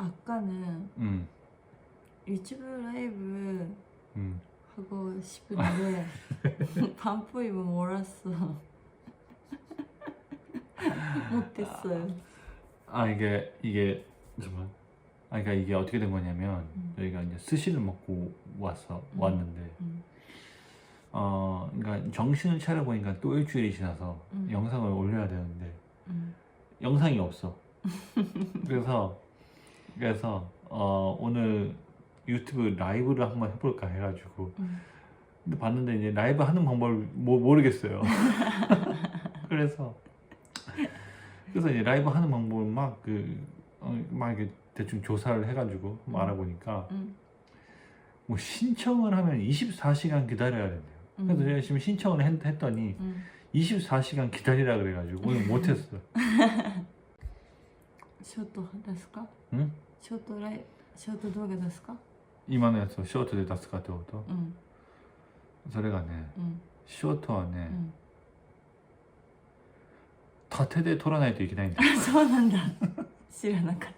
아까는 음, 유튜브 라이브 음. 하고 싶은데 반포 입은 몰랐어. 못했어요. 아 이게 이게 잠깐. 아 그러니까 이게 어떻게 된 거냐면 음. 저희가 이제 스시를 먹고 왔어 음. 왔는데 음. 어 그러니까 정신을 차려 보니까 또 일주일이 지나서 음. 영상을 올려야 되는데 음. 영상이 없어. 그래서 그래서 어 오늘 유튜브 라이브를 한번 해볼까 해가지고 음. 근데 봤는데 이제 라이브 하는 방법을 모, 모르겠어요. 그래서 그래서 이제 라이브 하는 방법을 막그막 이렇게 대충 조사를 해가지고 음. 알아보니까 음. 뭐 신청을 하면 24시간 기다려야 된대요. 그래서 음. 제가 지금 신청을 했, 했더니 음. 24시간 기다리라 그래가지고 오늘 못했어. ショートですか？ 응? ショートライショート動画ですか？今のやつをショートで出すかってこと？うん。それがねうん。ショートはね、うん。縦で撮らないといけないんだあ そうなんだ。知らなかっ